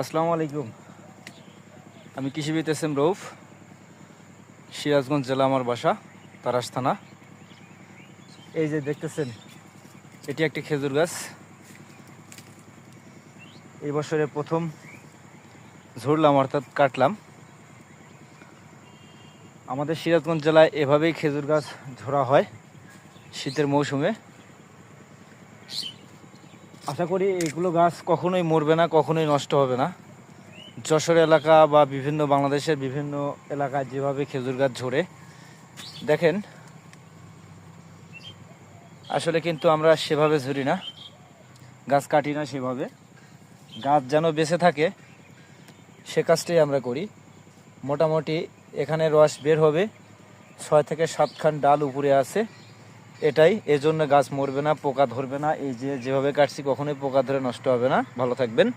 আসসালামু আলাইকুম। আমি কৃষিবিদ এস এম রৌফ সিরাজগঞ্জ জেলা আমার বাসা, তারাস থানা। এই যে দেখতেছেন, এটি একটি খেজুর গাছ। এই বছরে প্রথম ঝরলাম অর্থাৎ কাটলাম। আমাদের সিরাজগঞ্জ জেলায় এভাবেই খেজুর গাছ ঝরা হয় শীতের মৌসুমে। আশা করি এগুলো গাছ কখনোই মরবে না, কখনোই নষ্ট হবে না। যশোর এলাকা বা বিভিন্ন বাংলাদেশের বিভিন্ন এলাকায় যেভাবে খেজুর গাছ ঝরে, দেখেন, আসলে কিন্তু আমরা সেভাবে ঝরি না, গাছ কাটি না সেভাবে। গাছ যেন বেঁচে থাকে, সে কাজটাই আমরা করি। মোটামুটি এখানে রস বের হবে, ছয় থেকে সাতখান ডাল উপরে আছে। এটাই, এজন্য গাছ মরবে না, পোকা ধরবে না, এই যে যেভাবে কাটছি কখনোই পোকা ধরে নষ্ট হবে না। ভালো থাকবেন।